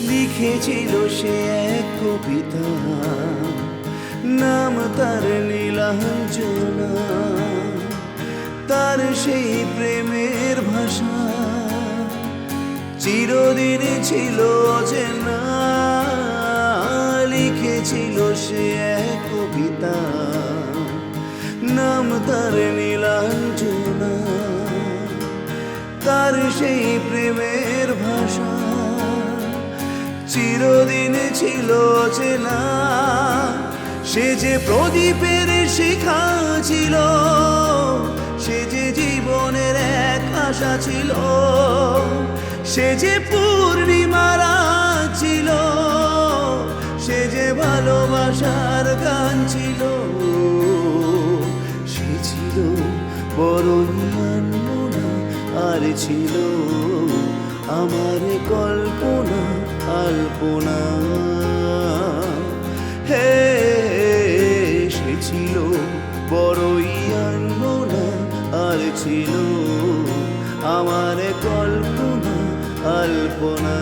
লিখেছিল সে এক কবিতা। নাম তার নীলাঞ্জনা। তার সেই প্রেমের ভাষা। চিরদিন ছিল চেনা লিখেছিল সে এক কবিতা। নাম তার নীলাঞ্জনা। তার সেই প্রেমের ভাষা। চিরদিন ছিল চেনা সে যে প্রদীপের শিখা ছিল, সে যে জীবনের এক আশা ছিল, সে যে পূর্ণিমারা ছিল, সে যে ভালোবাসার গান ছিল, সে ছিল আনমনা আর ছিল আমার কল্পনা আল্পনা হে সে ছিল বড়ই আনমনা আর ছিল আমার কল্পনা আল্পনা।